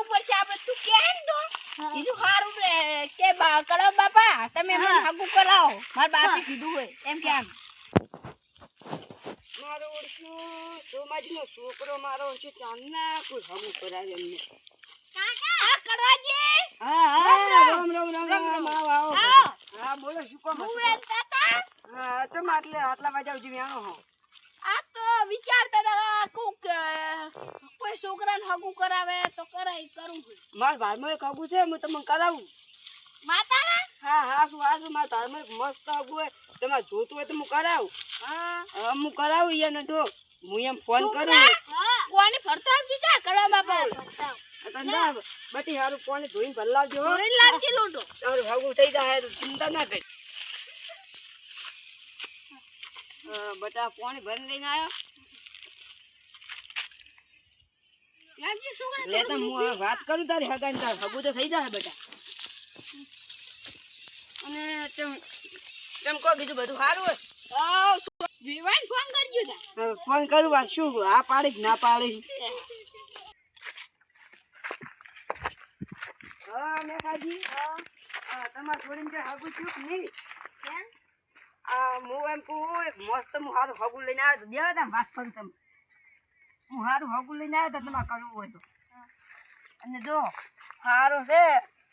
કેવું પડશે આપણે તું ને તો? બીજું સારું રે. કે બા બાપા તમે મને હા. કરાવો. મારા બાપે કીધું હોય. એમ કે આમ. મારો ઓળખ્યો સોમાજીનો છોકરો મારો છે ચાંદના કોઈ હમું કરાવે એમને. આ કરવાજી હા હા રામ રામ. રામ રામ આવો આવો આવો. હા. બોલો શું કામ હું હતું? એમ હા તમે આટલે આટલા વાગ્યા સુધી હો. આ તો વિચારતા હતા કોક છોકરાને હગું કરાવે તો કરાય કરું માર ભારમાં એક હગું છે હું તમને કરાવું. માતા હા હા શું હા શું મારા ભારમાં એક મસ્ત હગું હોય તમારે જોતું હોય તો હું કરાવું. હા. હા કરાવું એને જો હું એમ ફોન કરું. કોને ફરતો આવતી જા કરવા બાપા. બટી હારું કોને ધોઈને ભરલાવજો ધોઈને જોઈને લોટો તારું હગું થઈ જાય તો ચિંતા ના કરી. બટા પાણી ભરી લઈને આવ્યો લાગજી છોકરા લે તો હું વાત કરું તારી હગાની તાર હગું તો થઈ જાય બેટા. અને ચમ ચમ કહો બીજું બધું સારું હોય. ફોન કરજો તા ફોન કરું વાર શું આ પાડી કે ના પાડી? હા મેઘાજી. હા તમારે છોડીને જે હગું થયું નહીં? આ હું એમ કહું મસ્ત હું સારું હગું લઈને આવ્યો તો બે વાત કરું તમે હું સારું હગું લઈને આવ્યો તો તમારે કરવું હોય તો. અને જો સારું છે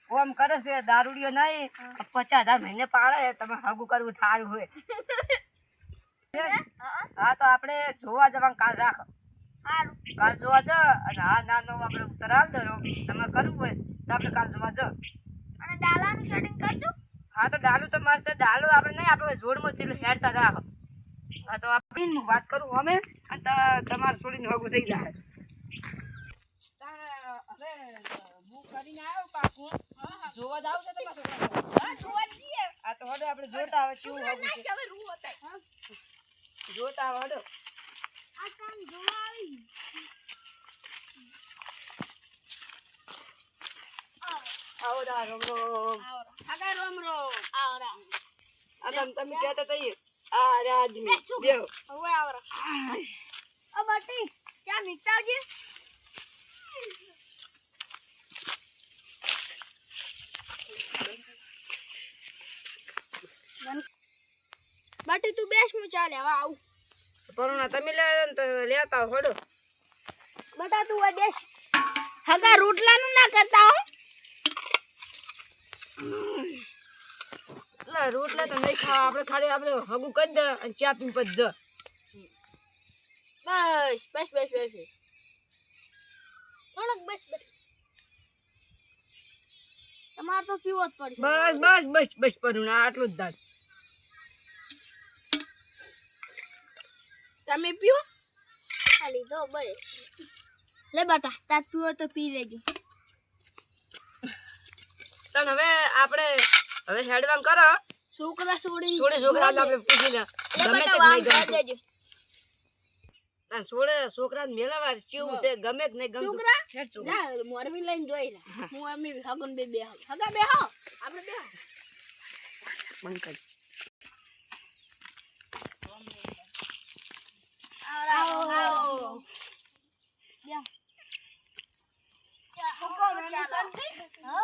ઓમ કરે છે દારૂડિયો નહીં પચાસ હજાર મહિને પાડે તમે હગું કરવું સારું હોય. હા? તો આપણે જોવા જવાનું કાલ રાખો. હારું. કાલ જોવા જ અને હા ના નો આપણે ઉત્તર આલ દો તમે કરવું હોય તો આપણે કાલ જોવા જ. અને ડાલાનું સેટિંગ કરી દો હા તો ડાલું તો મારશે. ડાલું આપણે નહીં આપણે જોડમાં જેટલું હેડતા રાખો તો આપણે વાત કરું અમે અને તમારે છોડીને હગું થઈ જાય. હવે હું કરીને આવ્યો પાકું. જોવા જાવ છે તમારે આ તો હડો આપણે જોતા આવે કેવું છોકરા છે હવે રૂ હતા જોતા આવે હડો. આ કામ જોવા આવી. આવો તા રમ રમ. આવરા આગા રોમ રોમ. આવરા આ તમે તમે કહેતા તઈએ. આ રે આદમી? દેવ હવે આવરા. અ બટી ચા મિક્તાવજી બટી તું બેસ હું ચાલે હવે આવું. પરુણા તમે તો લેતા હડો. બટા તું આ બેસ. હગા રોટલાનું ના કરતા હો. એટલે રોટલા તો નહીં ખાવા. આપણે ખાલી આપણે હગું કરી દે અને ચા પી પછી જ. બસ બસ બસ બસ. થોડોક બસ બસ. તમારે તો પીવો જ પડશે. બસ બસ બસ બસ પરુણા આટલું જ દાદ તમે પીવો ખાલી દો બસ. લે બાટા તાર પીવો તો પી લેજો. પણ હવે આપણે હવે હેડવાન કરો. છોકરા છોડી છોડી છોકરા આપણે પૂછી લે. ગમે છે કે નહીં ગમે દેજો. તાર છોડે છોકરાને મેળવવા કેવું છે ગમે કે નહીં ગમે છોકરા? જા મોરબી લઈને જોઈ લે. હું. અમે હગન બે બે હગા બે હો આપણે બે બંધ કરી. આવો આવો બે હુકમ શાંતિ? હો.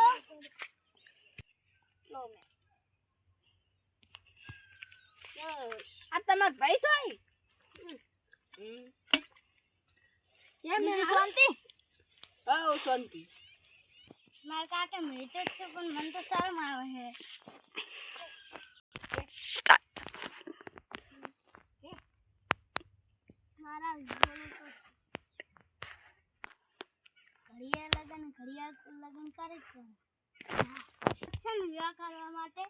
લો મે. આ તમાર ભાઈ તો બીજું શાંતિ? હા શાંતિ. મારા કાકા મેચો જ છે પણ મને તો શરમ આવે છે. મારા તો ઘડિયાળ લગન ઘડિયાળ તો લગન કરે છે. વિવાહ કરવા માટે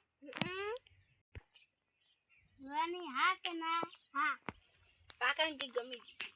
વિવાહની હા કે ના હા. કાકાને ગમી ગયું.